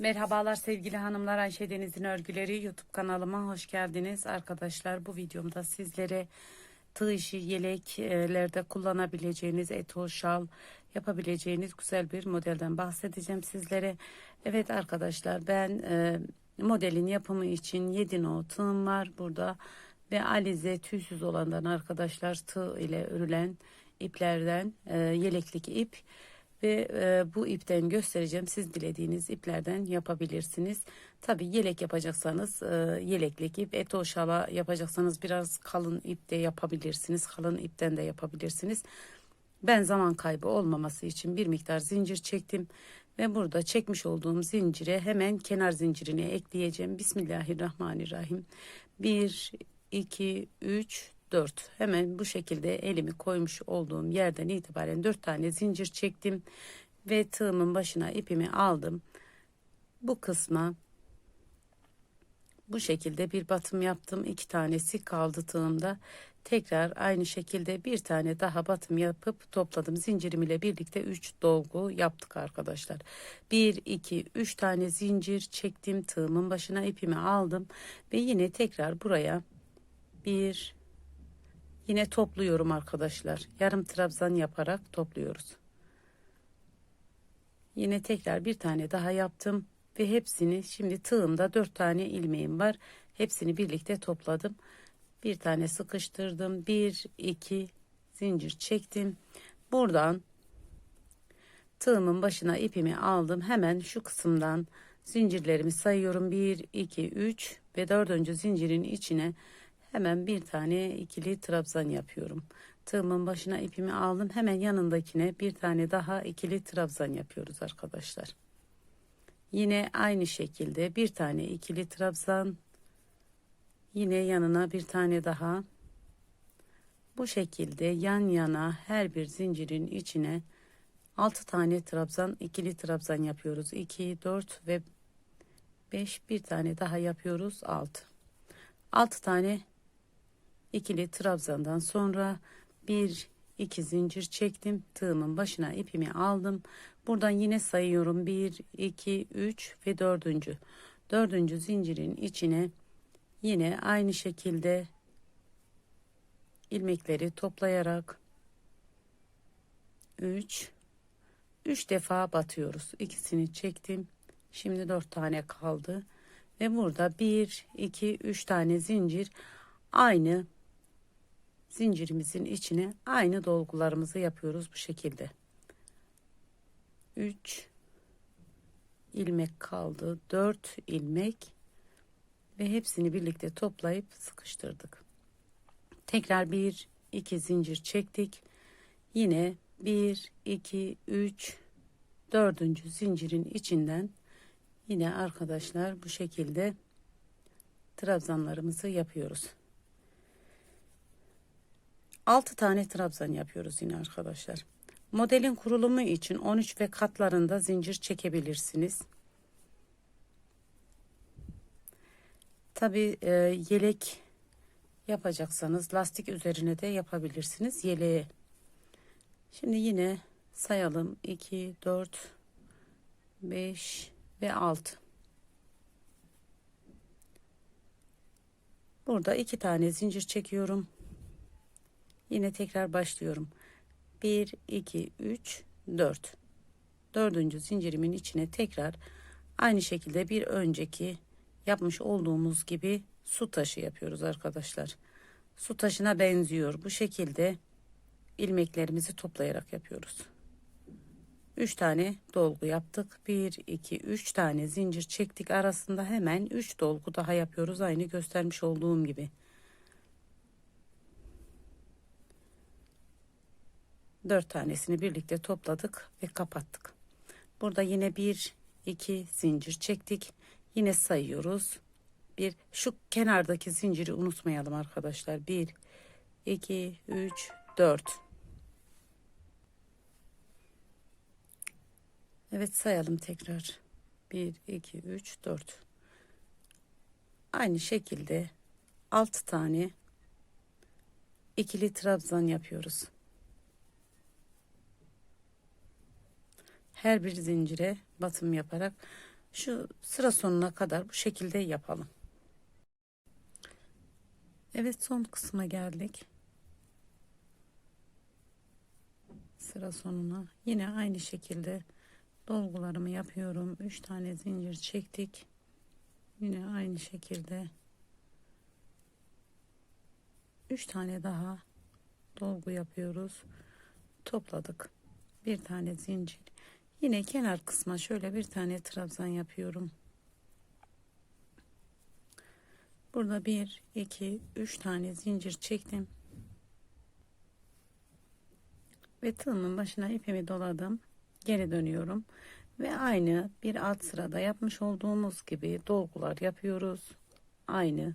Merhabalar sevgili hanımlar Ayşe Deniz'in örgüleri YouTube kanalıma hoş geldiniz arkadaşlar. Bu videomda sizlere tığ işi yeleklerde kullanabileceğiniz etol şal yapabileceğiniz güzel bir modelden bahsedeceğim sizlere. Evet arkadaşlar ben e, modelin yapımı için 7 no tığım var burada ve alize tüysüz olandan arkadaşlar tığ ile örülen iplerden e, yeleklik ip ve e, bu ipten göstereceğim. Siz dilediğiniz iplerden yapabilirsiniz. Tabi yelek yapacaksanız e, yeleklik ip, eto şala yapacaksanız biraz kalın ip de yapabilirsiniz. Kalın ipten de yapabilirsiniz. Ben zaman kaybı olmaması için bir miktar zincir çektim ve burada çekmiş olduğum zincire hemen kenar zincirini ekleyeceğim. Bismillahirrahmanirrahim. 1 2 3 4 hemen bu şekilde elimi koymuş olduğum yerden itibaren 4 tane zincir çektim ve tığımın başına ipimi aldım. Bu kısma bu şekilde bir batım yaptım. İki tanesi kaldı tığımda. Tekrar aynı şekilde bir tane daha batım yapıp topladım. Zincirim ile birlikte 3 dolgu yaptık arkadaşlar. 1 2 3 tane zincir çektim. Tığımın başına ipimi aldım ve yine tekrar buraya 1 Yine topluyorum arkadaşlar. Yarım trabzan yaparak topluyoruz. Yine tekrar bir tane daha yaptım ve hepsini şimdi tığımda dört tane ilmeğim var. Hepsini birlikte topladım. Bir tane sıkıştırdım. Bir, iki zincir çektim. Buradan tığımın başına ipimi aldım. Hemen şu kısımdan zincirlerimi sayıyorum. Bir, iki, üç ve dördüncü zincirin içine Hemen bir tane ikili trabzan yapıyorum. Tığımın başına ipimi aldım. Hemen yanındakine bir tane daha ikili trabzan yapıyoruz arkadaşlar. Yine aynı şekilde bir tane ikili trabzan. Yine yanına bir tane daha. Bu şekilde yan yana her bir zincirin içine 6 tane trabzan, ikili trabzan yapıyoruz. 2, 4 ve 5 bir tane daha yapıyoruz. 6. 6 tane ikili trabzandan sonra bir iki zincir çektim. Tığımın başına ipimi aldım. Buradan yine sayıyorum. 1 2 3 ve dördüncü. Dördüncü zincirin içine yine aynı şekilde ilmekleri toplayarak 3 3 defa batıyoruz. İkisini çektim. Şimdi 4 tane kaldı. Ve burada 1 2 3 tane zincir aynı zincirimizin içine aynı dolgularımızı yapıyoruz bu şekilde. 3 ilmek kaldı. 4 ilmek ve hepsini birlikte toplayıp sıkıştırdık. Tekrar 1 2 zincir çektik. Yine 1 2 3 dördüncü zincirin içinden yine arkadaşlar bu şekilde trabzanlarımızı yapıyoruz. 6 tane trabzan yapıyoruz yine arkadaşlar. Modelin kurulumu için 13 ve katlarında zincir çekebilirsiniz. Tabi e, yelek yapacaksanız lastik üzerine de yapabilirsiniz yeleğe. Şimdi yine sayalım 2 4 5 ve 6. Burada iki tane zincir çekiyorum. Yine tekrar başlıyorum. 1, 2, 3, 4. Dördüncü zincirimin içine tekrar aynı şekilde bir önceki yapmış olduğumuz gibi su taşı yapıyoruz arkadaşlar. Su taşına benziyor. Bu şekilde ilmeklerimizi toplayarak yapıyoruz. 3 tane dolgu yaptık. 1 2 3 tane zincir çektik arasında hemen 3 dolgu daha yapıyoruz aynı göstermiş olduğum gibi. 4 tanesini birlikte topladık ve kapattık. Burada yine bir iki zincir çektik. Yine sayıyoruz. Bir şu kenardaki zinciri unutmayalım arkadaşlar. 1 2 3 4 Evet sayalım tekrar. 1 2 3 4 Aynı şekilde 6 tane ikili trabzan yapıyoruz. Her bir zincire batım yaparak Şu sıra sonuna kadar bu şekilde yapalım. Evet son kısma geldik. Sıra sonuna yine aynı şekilde dolgularımı yapıyorum. 3 tane zincir çektik. Yine aynı şekilde 3 tane daha dolgu yapıyoruz. Topladık. Bir tane zincir. Yine kenar kısma şöyle bir tane trabzan yapıyorum. Burada bir, iki, üç tane zincir çektim. Ve tığımın başına ipimi doladım. Geri dönüyorum. Ve aynı bir alt sırada yapmış olduğumuz gibi dolgular yapıyoruz. Aynı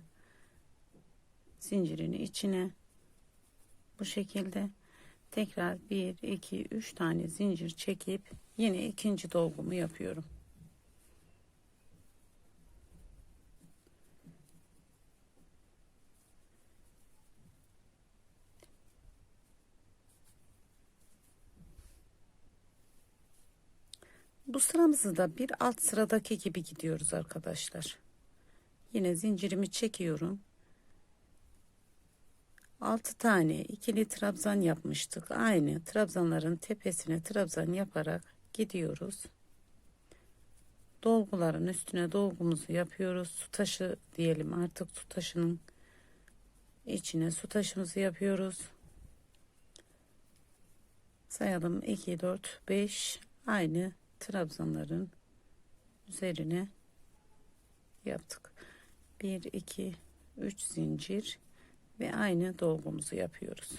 zincirin içine bu şekilde tekrar 1 2 3 tane zincir çekip yine ikinci dolgumu yapıyorum. Bu sıramızı da bir alt sıradaki gibi gidiyoruz arkadaşlar. Yine zincirimi çekiyorum. 6 tane ikili trabzan yapmıştık. Aynı trabzanların tepesine trabzan yaparak gidiyoruz. Dolguların üstüne dolgumuzu yapıyoruz. Su taşı diyelim artık su taşının içine su taşımızı yapıyoruz. Sayalım 2 4 5 aynı trabzanların üzerine yaptık. 1 2 3 zincir ve aynı dolgumuzu yapıyoruz.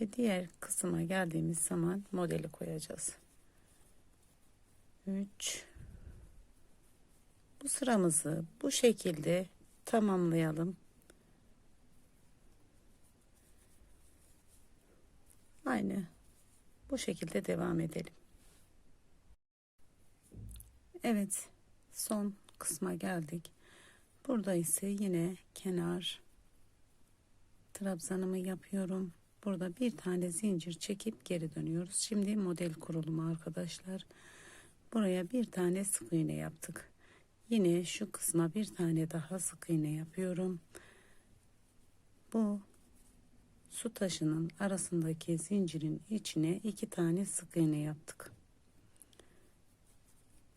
Ve diğer kısma geldiğimiz zaman modeli koyacağız. 3 Bu sıramızı bu şekilde tamamlayalım. Aynı bu şekilde devam edelim. Evet, son kısma geldik. Burada ise yine kenar trabzanımı yapıyorum. Burada bir tane zincir çekip geri dönüyoruz. Şimdi model kurulumu arkadaşlar. Buraya bir tane sık iğne yaptık. Yine şu kısma bir tane daha sık iğne yapıyorum. Bu su taşının arasındaki zincirin içine iki tane sık iğne yaptık.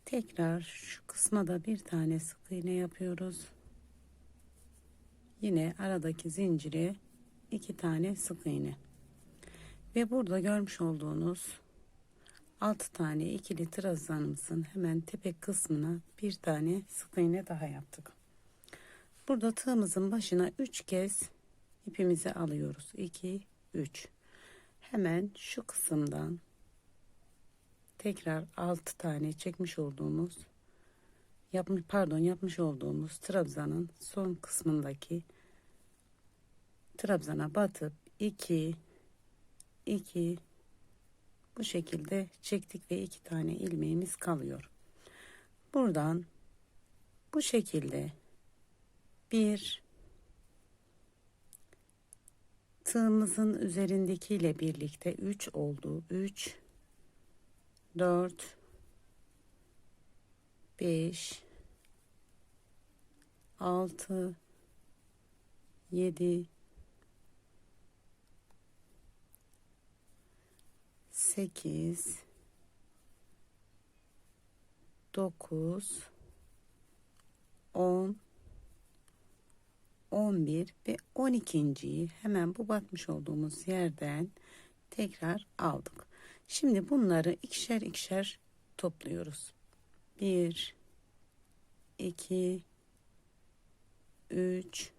Tekrar şu kısma da bir tane sık iğne yapıyoruz. Yine aradaki zincire iki tane sık iğne. Ve burada görmüş olduğunuz 6 tane ikili trabzanımızın hemen tepe kısmına bir tane sık iğne daha yaptık. Burada tığımızın başına 3 kez ipimizi alıyoruz. 2 3 hemen şu kısımdan tekrar 6 tane çekmiş olduğumuz yapmış pardon yapmış olduğumuz trabzanın son kısmındaki trabzana batıp 2 2 bu şekilde çektik ve iki tane ilmeğimiz kalıyor. Buradan bu şekilde bir tığımızın üzerindekiyle birlikte 3 oldu. 3 4 5 6 7 8 9 10 11 ve 12.yi hemen bu batmış olduğumuz yerden tekrar aldık. Şimdi bunları ikişer ikişer topluyoruz. 1 2 3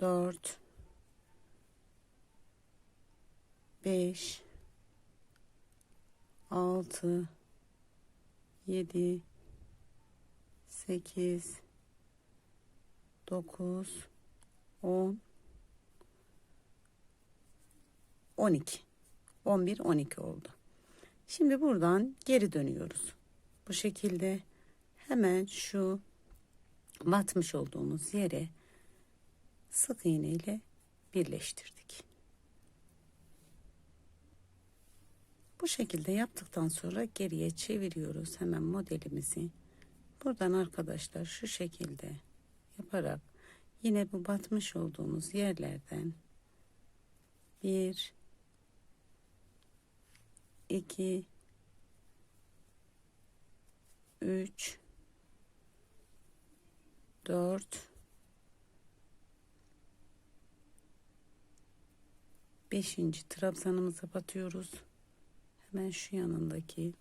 4 5 6 7 8 9 10 12 11 12 oldu. Şimdi buradan geri dönüyoruz. Bu şekilde hemen şu batmış olduğumuz yere sık iğne ile birleştirdik. Bu şekilde yaptıktan sonra geriye çeviriyoruz hemen modelimizi. Buradan arkadaşlar şu şekilde yaparak yine bu batmış olduğumuz yerlerden bir iki üç dört beşinci trabzanımıza batıyoruz. Hemen şu yanındaki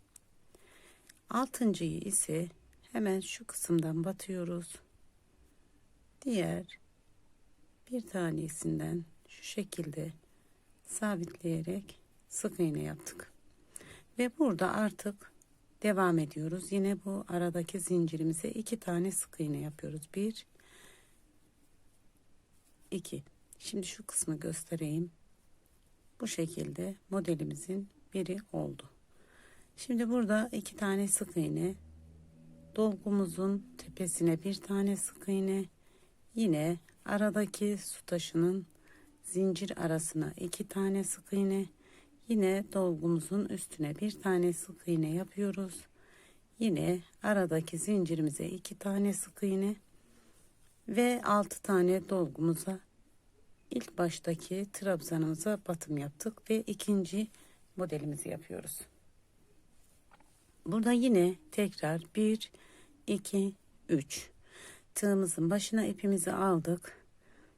altıncıyı ise hemen şu kısımdan batıyoruz. Diğer bir tanesinden şu şekilde sabitleyerek sık iğne yaptık. Ve burada artık devam ediyoruz. Yine bu aradaki zincirimize iki tane sık iğne yapıyoruz. Bir, iki. Şimdi şu kısmı göstereyim. Bu şekilde modelimizin biri oldu. Şimdi burada iki tane sık iğne, dolgumuzun tepesine bir tane sık iğne, yine aradaki su taşının zincir arasına iki tane sık iğne, yine dolgumuzun üstüne bir tane sık iğne yapıyoruz. Yine aradaki zincirimize iki tane sık iğne ve altı tane dolgumuza ilk baştaki trabzanımıza batım yaptık ve ikinci modelimizi yapıyoruz. Burada yine tekrar 1 2 3 tığımızın başına ipimizi aldık.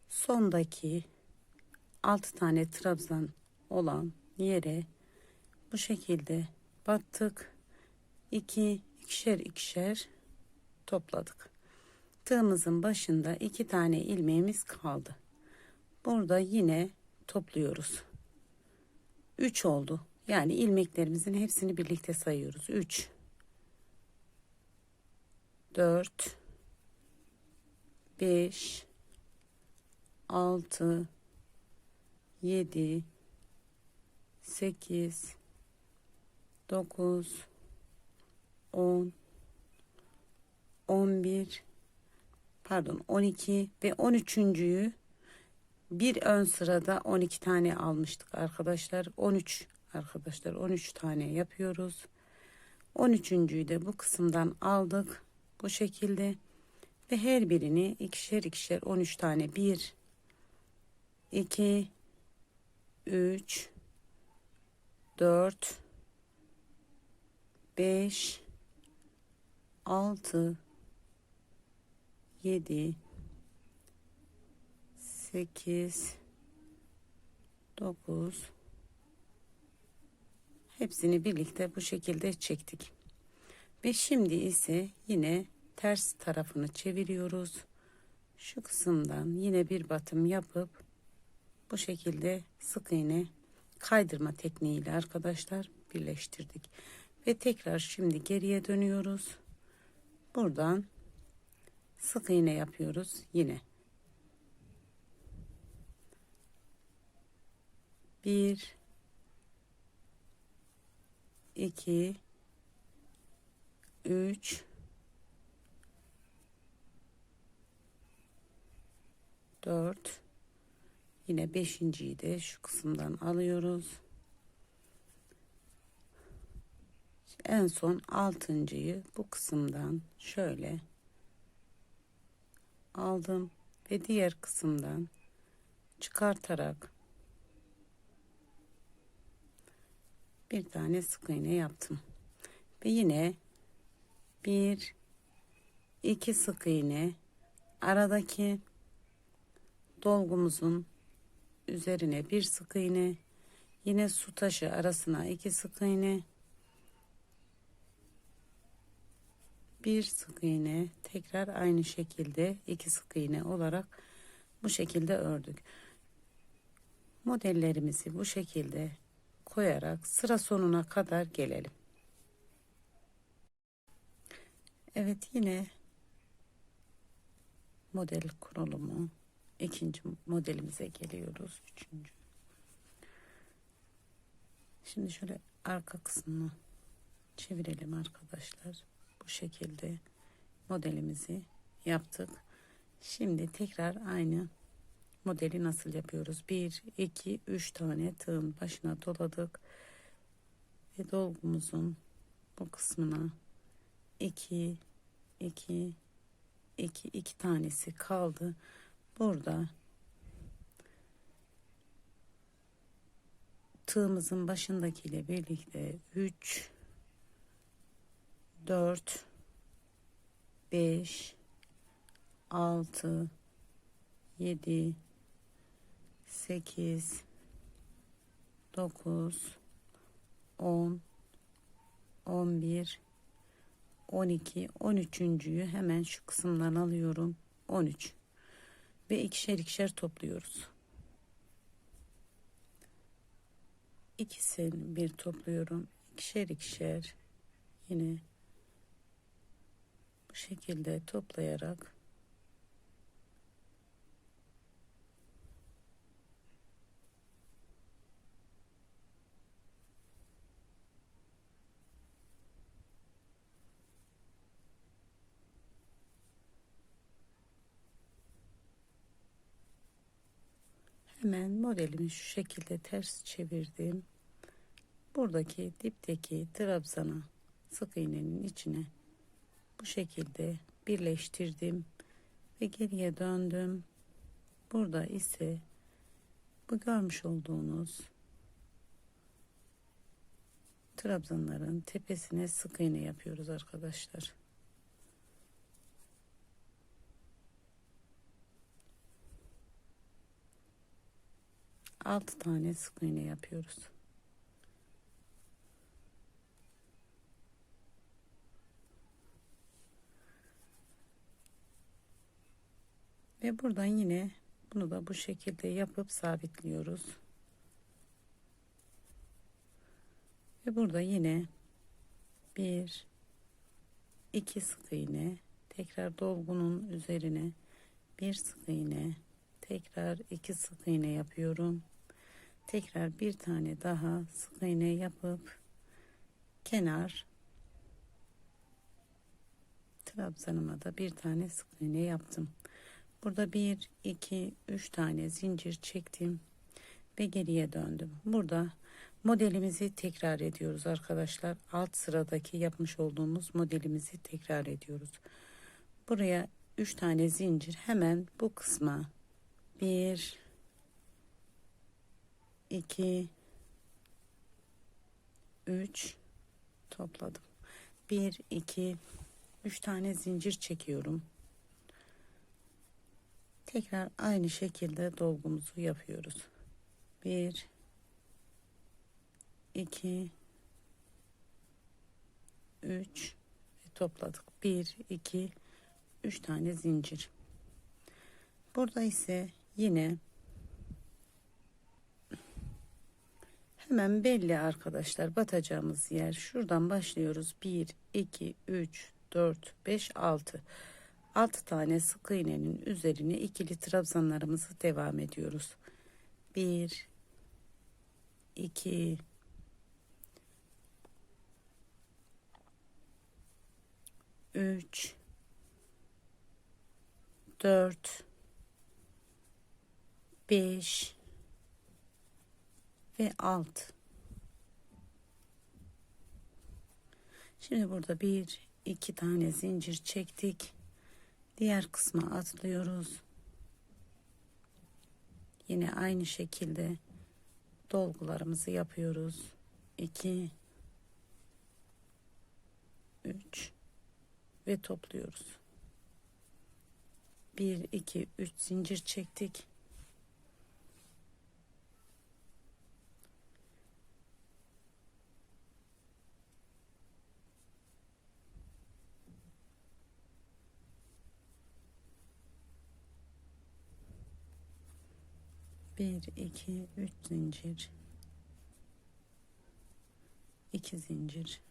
Sondaki 6 tane trabzan olan yere bu şekilde battık. 2 ikişer ikişer topladık. Tığımızın başında iki tane ilmeğimiz kaldı. Burada yine topluyoruz. 3 oldu. Yani ilmeklerimizin hepsini birlikte sayıyoruz. 3 4 5 6 7 8 9 10 11 pardon 12 ve 13.'yü bir ön sırada 12 tane almıştık arkadaşlar. 13 arkadaşlar 13 tane yapıyoruz. 13.'yü de bu kısımdan aldık. Bu şekilde. Ve her birini ikişer ikişer 13 tane. 1 2 3 4 5 6 7 8 9 hepsini birlikte bu şekilde çektik. Ve şimdi ise yine ters tarafını çeviriyoruz. Şu kısımdan yine bir batım yapıp bu şekilde sık iğne kaydırma tekniğiyle arkadaşlar birleştirdik. Ve tekrar şimdi geriye dönüyoruz. Buradan sık iğne yapıyoruz yine. Bir, iki, üç, dört, yine beşinciyi de şu kısımdan alıyoruz. En son altıncıyı bu kısımdan şöyle aldım ve diğer kısımdan çıkartarak bir tane sık iğne yaptım. Ve yine bir iki sık iğne aradaki dolgumuzun üzerine bir sık iğne yine su taşı arasına iki sık iğne bir sık iğne tekrar aynı şekilde iki sık iğne olarak bu şekilde ördük. Modellerimizi bu şekilde koyarak sıra sonuna kadar gelelim. Evet yine model kurulumu ikinci modelimize geliyoruz. Üçüncü. Şimdi şöyle arka kısmını çevirelim arkadaşlar. Bu şekilde modelimizi yaptık. Şimdi tekrar aynı modeli nasıl yapıyoruz? 1, 2, 3 tane tığın başına doladık. ve dolgumuzun bu kısmına 2 2 2 2 tanesi kaldı. Burada tığımızın başındakiyle birlikte 3 4 5 6 7 8 9 10 11 12 13.'yü hemen şu kısımdan alıyorum. 13 ve ikişer ikişer topluyoruz. İkisini bir topluyorum. İkişer ikişer yine bu şekilde toplayarak Hemen modelimi şu şekilde ters çevirdim. Buradaki dipteki trabzana sık iğnenin içine bu şekilde birleştirdim ve geriye döndüm. Burada ise bu görmüş olduğunuz trabzanların tepesine sık iğne yapıyoruz arkadaşlar. Altı tane sık iğne yapıyoruz. Ve buradan yine bunu da bu şekilde yapıp sabitliyoruz. Ve burada yine bir iki sık iğne tekrar dolgunun üzerine bir sık iğne tekrar iki sık iğne yapıyorum. Tekrar bir tane daha sık iğne yapıp kenar trabzanıma da bir tane sık iğne yaptım. Burada bir, iki, üç tane zincir çektim ve geriye döndüm. Burada modelimizi tekrar ediyoruz arkadaşlar. Alt sıradaki yapmış olduğumuz modelimizi tekrar ediyoruz. Buraya üç tane zincir hemen bu kısma bir, iki, üç topladım. Bir, iki, üç tane zincir çekiyorum. Tekrar aynı şekilde dolgumuzu yapıyoruz. 1 2 3 ve topladık. 1 2 3 tane zincir. Burada ise yine hemen belli arkadaşlar batacağımız yer. Şuradan başlıyoruz. 1 2 3 4 5 6 6 tane sık iğnenin üzerine ikili trabzanlarımızı devam ediyoruz. 1 2 3 4 5 ve 6 Şimdi burada bir iki tane zincir çektik. Diğer kısma atlıyoruz. Yine aynı şekilde dolgularımızı yapıyoruz. 2 3 ve topluyoruz. 1 2 3 zincir çektik bir iki üç zincir. İki zincir.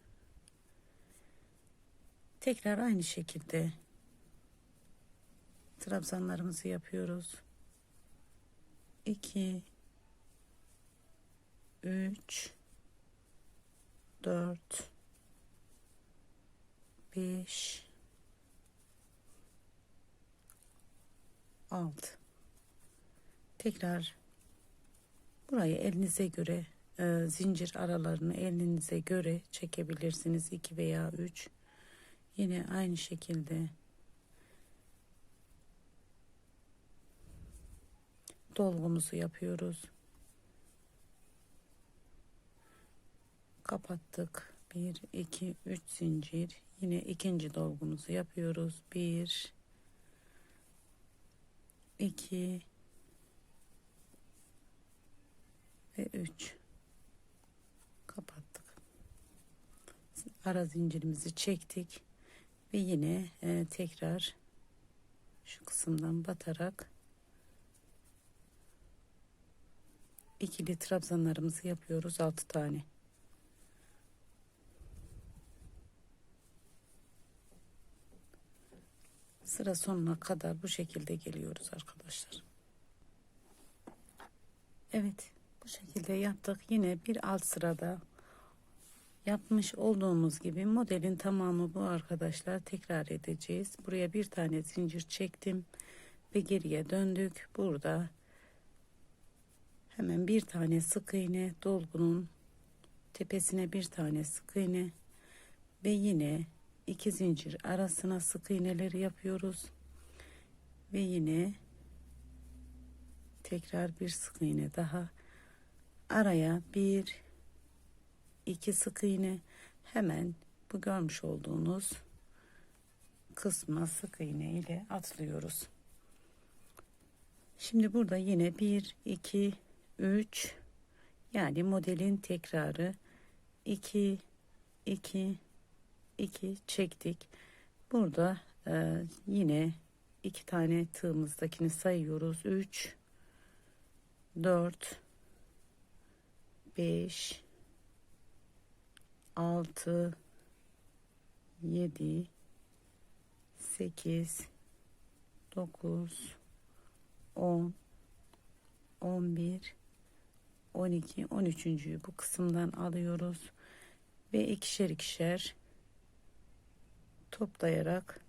Tekrar aynı şekilde trabzanlarımızı yapıyoruz. 2 3 4 5 6 tekrar burayı elinize göre e, zincir aralarını elinize göre çekebilirsiniz. 2 veya 3 yine aynı şekilde. Dolgumuzu yapıyoruz. Kapattık. 1 2 3 zincir. Yine ikinci dolgumuzu yapıyoruz. 1 2 ve 3 kapattık. Ara zincirimizi çektik. Ve yine e, tekrar şu kısımdan batarak ikili trabzanlarımızı yapıyoruz. 6 tane. Sıra sonuna kadar bu şekilde geliyoruz arkadaşlar. Evet bu şekilde yaptık. Yine bir alt sırada yapmış olduğumuz gibi modelin tamamı bu arkadaşlar. Tekrar edeceğiz. Buraya bir tane zincir çektim ve geriye döndük. Burada hemen bir tane sık iğne dolgunun tepesine bir tane sık iğne ve yine iki zincir arasına sık iğneleri yapıyoruz. Ve yine tekrar bir sık iğne daha araya bir iki sık iğne. Hemen bu görmüş olduğunuz kısma sık iğne ile atlıyoruz. Şimdi burada yine 1 2 3 yani modelin tekrarı. 2 2 2 çektik. Burada e, yine iki tane tığımızdakini sayıyoruz. 3 4 5 6 7 8 9 10 11 12 13. bu kısımdan alıyoruz ve ikişer ikişer toplayarak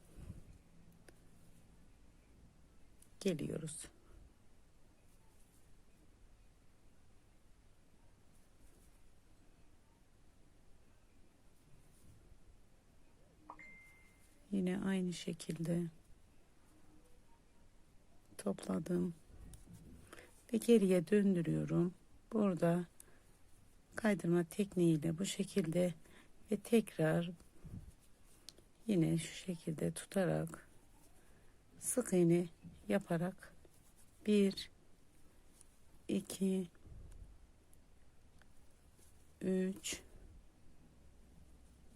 geliyoruz. Yine aynı şekilde topladım ve geriye döndürüyorum. Burada kaydırma tekniğiyle bu şekilde ve tekrar yine şu şekilde tutarak sık iğne yaparak 1 2 3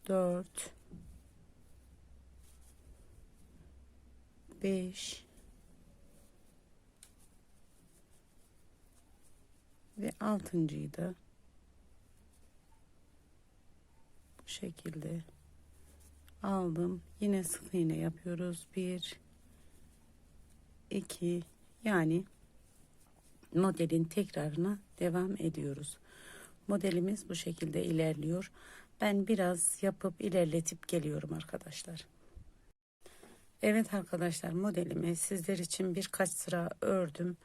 4 5 ve altıncıyı da bu şekilde aldım. Yine sık iğne yapıyoruz. Bir iki yani modelin tekrarına devam ediyoruz. Modelimiz bu şekilde ilerliyor. Ben biraz yapıp ilerletip geliyorum arkadaşlar Evet arkadaşlar modelimi sizler için birkaç sıra ördüm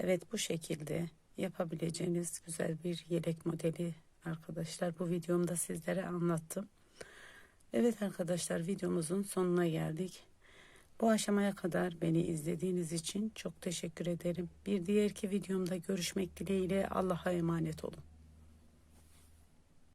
Evet bu şekilde yapabileceğiniz güzel bir yelek modeli arkadaşlar bu videomda sizlere anlattım Evet arkadaşlar videomuzun sonuna geldik. Bu aşamaya kadar beni izlediğiniz için çok teşekkür ederim. Bir diğerki videomda görüşmek dileğiyle Allah'a emanet olun.